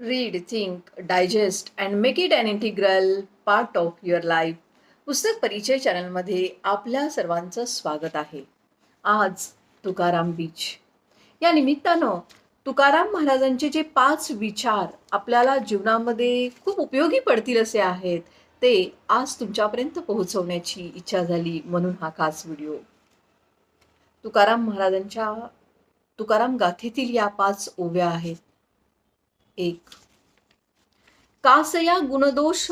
Read think digest and make it an integral part of your life पुस्तक परिचय चॅनलमध्ये आपल्या सर्वांचं स्वागत आहे. आज तुकाराम बीच या निमित्तानं तुकाराम महाराजांचे जे पाच विचार आपल्याला जीवनामध्ये खूप उपयोगी पडतील असे आहेत ते आज तुमच्यापर्यंत पोहोचवण्याची इच्छा झाली म्हणून हा खास व्हिडिओ तुकाराम महाराजांच्या तुकाराम गाथेतील या पाच ओव्या आहेत. एक. कासया गुणदोष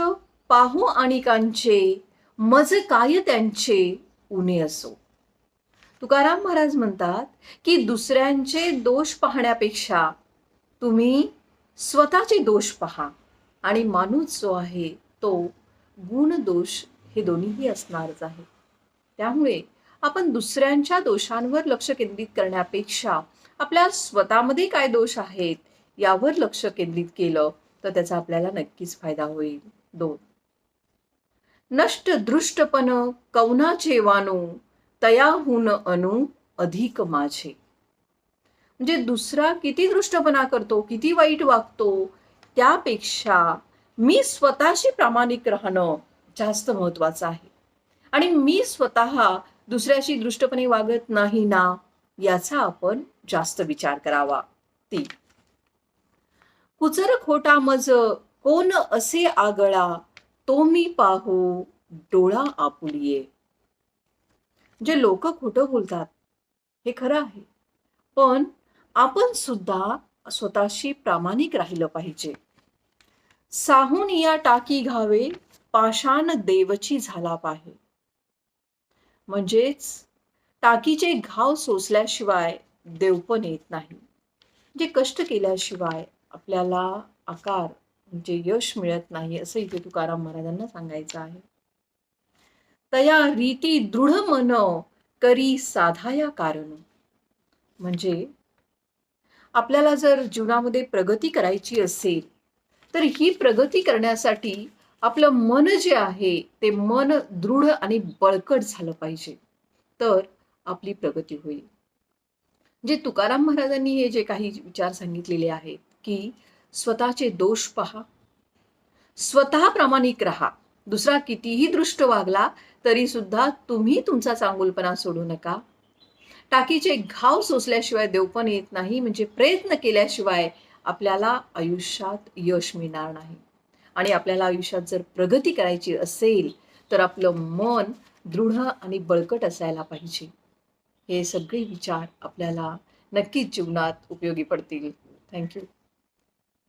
पाहू आणिकांचे मज काय त्यांचे उणे असो. तुकाराम महाराज म्हणतात की दुसऱ्यांचे दोष पाहण्यापेक्षा तुम्ही स्वतःचे दोष पहा आणि माणूस जो आहे तो गुण दोष हे दोन्हीही असणारच आहे. त्यामुळे आपण दुसऱ्यांच्या दोषांवर लक्ष केंद्रित करण्यापेक्षा आपल्या स्वतःमध्ये काय दोष आहेत यावर लक्ष केंद्रित केलं तर त्याचा आपल्याला नक्कीच फायदा होईल. दोन. नष्ट दृष्टपण कौनाचे वानो तयाहून अनु अधिक माझे. म्हणजे दुसरा किती दृष्टपणा करतो किती वाईट वागतो त्यापेक्षा मी स्वतःशी प्रामाणिक राहणं जास्त महत्वाचं आहे. आणि मी स्वतः दुसऱ्याशी दृष्टपणे वागत नाही ना याचा आपण जास्त विचार करावा. तीन. कुचर खोटा मज कोण असे आगळा? तो मी पाहू डोळा आपुलिये. जे लोक खोटं बोलतात हे खरं आहे. पण आपण सुद्धा स्वतःशी प्रामाणिक राहिलं पाहिजे. साहून या टाकी घावे पाषाण देवची झाला पाहे. म्हणजेच टाकीचे घाव सोसल्याशिवाय देवपण येत नाही. जे कष्ट केल्याशिवाय आपल्याला आकार म्हणजे यश मिळत नाही असं इथे तुकाराम महाराजांना सांगायचं आहे. तया रीती दृढ मन करी साधाया कारण. म्हणजे आपल्याला जर जीवनामध्ये प्रगती करायची असेल तर ही प्रगती करण्यासाठी आपलं मन जे आहे ते मन दृढ आणि बळकट झालं पाहिजे. तर आपली प्रगती होईल. जे तुकाराम महाराजांनी हे जे काही विचार सांगितलेले आहेत की स्वतःचे दोष पहा. स्वतः प्रामाणिक राहा. दुसरा कितीही दृष्ट वागला तरी सुद्धा तुम्ही तुमचा चांगुलपणा सोडू नका. टाकीचे घाव सोसल्याशिवाय देवपण येत नाही म्हणजे प्रयत्न केल्याशिवाय आपल्याला आयुष्यात यश मिळणार नाही. आणि आपल्याला आयुष्यात जर प्रगती करायची असेल तर आपलं मन दृढ आणि बळकट असायला पाहिजे. हे सगळे विचार आपल्याला नक्कीच जीवनात उपयोगी पडतील. थँक्यू.